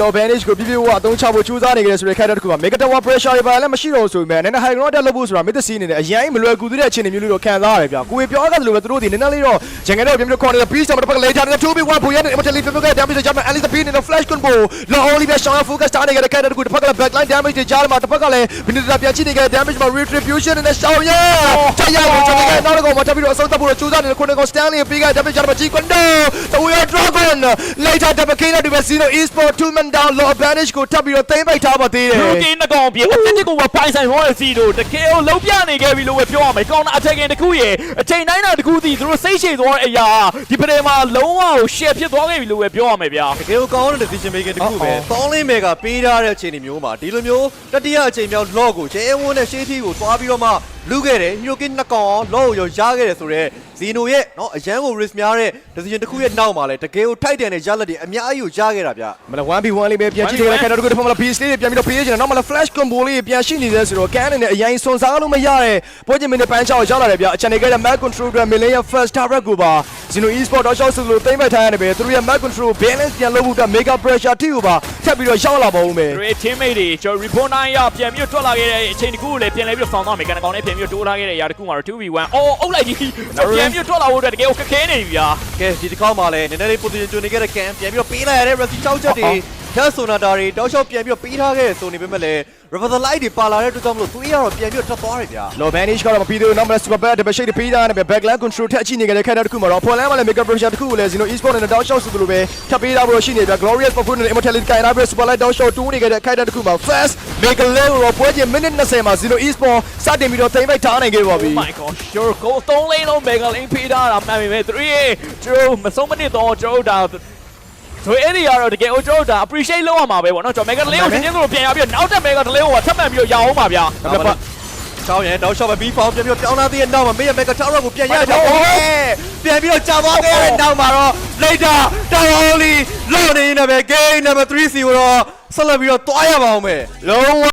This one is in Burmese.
လော advantage ကိုပြပြဝအသုံးချဖို့ကြိုးစားနေကြတယ်ဆိုတဲ့ character တစ်ခုက mega tower pressure တွေပါလည်းမရှိတော့ဆိုပေမဲ့နည်းနည်း high ground တက်လို့ဖို့ဆိုတာ mid sea အနေနဲ့အရင်မလွယ်ကူသေးတဲ့အခြေအနေမျိုးလေးတော့ခံစားရတယ်ဗျာကိုယ်ပြောရတယ်လို့ပဲသူတို့ဒီနည်းနည်းလေးတော့ဂျန်ငယ်တော့ပြပြခေါ်နေတဲ့ beast မှာတစ်ပတ်လေးထားတဲ့ 2b1 ဘူရတဲ့ immortality ပြပြက damage ကြမ်း alice bean နဲ့ flash combo လော only ပဲ shine focus တားနေကြတဲ့ character တစ်ခုတစ်ဖက်ကလည်း backline damage တွေကြားမှာတစ်ဖက်ကလည်း minute ပြန်ချိနေကြတဲ့ damage မှာ retribution နဲ့ shine ရချရအောင်ကျွန်တော်ကနောက်တော့မှထပ်ပြီးတော့အဆုံးသတ်ဖို့ကြိုးစားနေတဲ့ခုနက stanley ပေးက damage ကြားမှာ g quando the we are dragon later double k နဲ့ဒီပဲ zero esport two man down low advantage ကိုထပ်ပြီးတော့သိမ့်ပိုက်ထားပါသေးတယ်လူကင်းနှကောင်ပြေအတက်တက်ကိုပဲပိုင်ဆိုင်ရောစီတို့တကယ်ကိုလုံးပြနေခဲ့ပြီလို့ပဲပြောရမယ်ကောင်းတာအထက်ကင်တစ်ခုရဲ့အချိန်တိုင်းတာတစ်ခုစီသူတို့စိတ်ရှည်သွားတဲ့အရာဒီပရေမှာလုံးဝကို share ဖြစ်သွားခဲ့ပြီလို့ပဲပြောရမယ်ဗျာတကယ်ကိုကောင်းတဲ့ decision making တစ်ခုပဲတောင်းလင်းမယ်ကပေးထားတဲ့အခြေအနေမျိုးမှာဒီလိုမျိုးတတိယအချိန်မြောက် log ကိုကျဲဝန်းတဲ့ရှေးထီကိုသွားပြီးတော့မှ လူခဲ့တယ်ဟီရိုကင်းနှစ်ကောင်လော့ရောရခဲ့တယ်ဆိုတော့ဇီနိုရဲ့နော်အရန်ကို risk များတဲ့ decision တစ်ခုရဲ့နောက်မှာလဲတကယ်ကိုထိုက်တန်တဲ့ရလဒ်တွေအများကြီးကိုရခဲ့တာဗျမလား 1v1 လေးပဲပြန်ကြည့်တယ်ခိုင်တော်တကူတစ်ဖက်မှာ PS လေးပြန်ပြီးတော့ PS ချင်တယ်နောက်မှာ flash combo လေးပြန်ရှိနေတယ်ဆိုတော့ကန်နေတဲ့အရင်စွန်စားလို့မရတဲ့ပွဲချင်းမင်းပန်းချောက်ရောက်လာတယ်ဗျအချန်နေခဲ့တဲ့ map control အတွက် million first target ကိုပါ Zeno esport တော့ရှောက်ဆိုလို့သိမ့်ပိုက်ထားရတယ်ပဲသူတို့ရဲ့ map control balance ပြန်လုပ်ဖို့အတွက် mega pressure ထိကိုပါထပ်ပြီးတော့ရောက်လာပါဦးမယ်သူရဲ့ teammate တွေကျွန်တော် report 9ရပြန်ပြီးထွက်လာခဲ့တဲ့အချိန်တစ်ခုကိုလည်းပြန်လဲပြီးတော့ဆောင်းသွားမယ်ကန်ကောင်နဲ့ပြန်ပြီးတိုးထားခဲ့တဲ့အရာတစ်ခုမှာတော့ 2v1 အော်အုပ်လိုက်ကြီးပြန်ပြီးထွက်လာဖို့အတွက်တကယ်ကိုခက်ခဲနေပြီဗျာကဲဒီတစ်ခေါက်မှာလဲနည်းနည်းလေး position ကျွနေခဲ့တဲ့ can ပြန်ပြီးတော့ပေးလိုက်ရတဲ့ Rusty 6ချက်တွေကျန် ဆိုနာတာတွေတောက်လျှောက်ပြန်ပြီးတော့ပေးထားခဲ့ဆိုနေပေမဲ့လည်း Reversal Light တွေပါလာတဲ့အတွက်ကြောင့်မလို့သူရတော့ပြန်ပြီးတော့ထွက်သွားတယ်ဗျာ low manage ကတော့မပြီးသေးဘူးနောက်မှလည်း super bad တပရှိတ်ပေးတာနဲ့ပဲ backline control ထက်အချိနေကြတဲ့ character တစ်ခုမှာတော့ point line မှာလည်း mega pressure တစ်ခုကိုလည်း Zeno esport နဲ့တောက်ရှောက်ဆိုသလိုပဲထပ်ပေးတာဖို့ရှိနေပြ glorious performance နဲ့ immortality ကိုင်လာပြီး super light တောက်ရှောက်တူးနေကြတဲ့ character တစ်ခုမှာ fast mega level တော့ပွဲချင်း minute 20မှာ Zeno esport စတင်ပြီးတော့သိမ့်ပိုက်ထားနိုင်ခဲ့ပါပြီ Oh my god sure go သုံးလေးလုံး mega lane ဖေးထားတာမှန်ပြီမဲ့သူရဲ့ကျွန်တော်မဆုံးမနစ်တော့ကျွန်တော်ဒါ ဆိုအဲ့ဒီကတော့တကယ်ကိုကျွန်တော်ဒါ appreciate လုပ်ရမှာပဲပေါ့နော်ကျွန်တော် mega lane ကိုချင်းချင်းတို့ပြန်ရပြီးတော့နောက်တက် mega lane ကိုထပ်မှန်ပြီးတော့ရအောင်ပါဗျာဒါမှမဟုတ်ချောင်းရဲတောက်လျှောက်ပဲ B foul ပြန်ပြီးတော့ပြောင်းလာသေးတဲ့နောက်မှာမေးရမဲ့က tower ကိုပြန်ရချောင်းပြန်ပြီးတော့ကြာသွားခဲ့တဲ့နောက်မှာတော့ later tower only လော့နေနေပဲ game number 3 0ကိုတော့ဆက်လက်ပြီးတော့တွားရပါအောင်မယ်လုံးဝ